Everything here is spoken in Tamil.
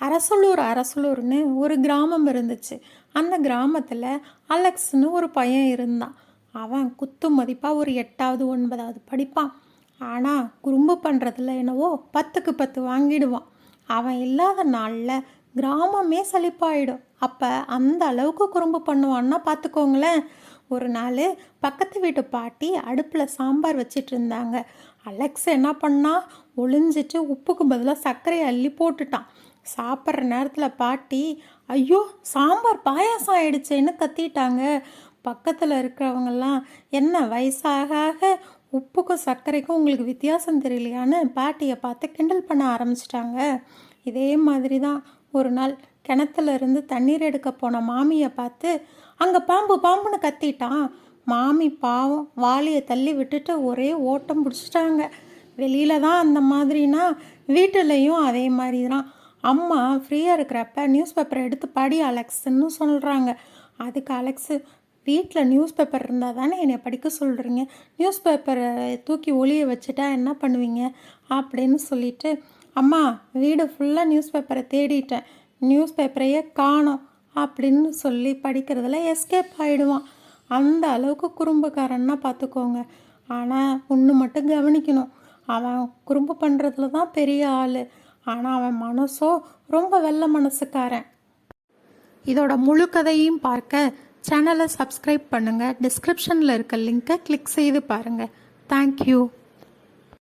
அரசலூர் அரசலூர்னு ஒரு கிராமம் இருந்துச்சு. அந்த கிராமத்தில் அலெக்ஸ்னு ஒரு பையன் இருந்தான். அவன் குத்து மதிப்பாக ஒரு எட்டாவது ஒன்பதாவது படிப்பான். ஆனால் குறும்பு பண்ணுறதுல என்னவோ பத்துக்கு பத்து வாங்கிடுவான். அவன் இல்லாத நாளில் கிராமமே செழிப்பாயிடும் அப்போ அந்த அளவுக்கு குறும்பு பண்ணுவான்னா பார்த்துக்கோங்களேன் ஒரு நாள் பக்கத்து வீட்டு பாட்டி அடுப்பில் சாம்பார் வச்சிட்டு இருந்தாங்க. அலெக்ஸ் என்ன பண்ணால் ஒளிஞ்சிட்டு உப்புக்கு பதிலாக சர்க்கரையை அள்ளி போட்டுட்டான். சாப்பிட்ற நேரத்தில் பாட்டி ஐயோ சாம்பார் பாயாசம் ஆயிடுச்சேன்னு கத்திட்டாங்க. பக்கத்தில் இருக்கிறவங்கெல்லாம் என்ன வயசாக ஆக உப்புக்கும் சர்க்கரைக்கும் உங்களுக்கு வித்தியாசம் தெரியலையான்னு பாட்டியை பார்த்து கிண்டல் பண்ண ஆரம்பிச்சிட்டாங்க. இதே மாதிரி தான் ஒரு நாள் கிணத்துல இருந்து தண்ணீர் எடுக்க போன மாமியை பார்த்து அங்கே பாம்பு பாம்புன்னு கத்திட்டான். மாமி பாவம் வாளியை தள்ளி விட்டுட்டு ஒரே ஓட்டம் பிடிச்சிட்டாங்க. வெளியில தான் அந்த மாதிரினா வீட்டிலையும் அதே மாதிரி தான் அம்மா ஃப்ரீயாக இருக்கிறப்ப நியூஸ் பேப்பரை எடுத்து படி அலெக்ஸ்ன்னு சொல்கிறாங்க அதுக்கு அலெக்ஸு வீட்டில் நியூஸ் பேப்பர் இருந்தால் தானே என்னை படிக்க சொல்கிறீங்க நியூஸ் பேப்பரை தூக்கி ஒளிய வச்சுட்டா என்ன பண்ணுவீங்க? அப்படின்னு சொல்லிட்டு அம்மா வீடு ஃபுல்லாக நியூஸ் பேப்பரை தேடிட்டேன். நியூஸ் பேப்பரையே காணோம் அப்படின்னு சொல்லி படிக்கிறதுல எஸ்கேப் ஆகிடுவான் அந்த அளவுக்கு குறும்புக்காரன்னா பார்த்துக்கோங்க ஆனால் ஒன்று மட்டும் கவனிக்கணும். அவன் குறும்பு பண்ணுறதுல தான் பெரிய ஆள். ஆனால் அவன் மனசோ ரொம்ப வெள்ள மனசுக்காரன். இதோட முழு கதையும் பார்க்க சேனலை சப்ஸ்கிரைப் பண்ணுங்கள் டிஸ்கிரிப்ஷனில் இருக்க லிங்கை கிளிக் செய்து பாருங்கள் தேங்க்யூ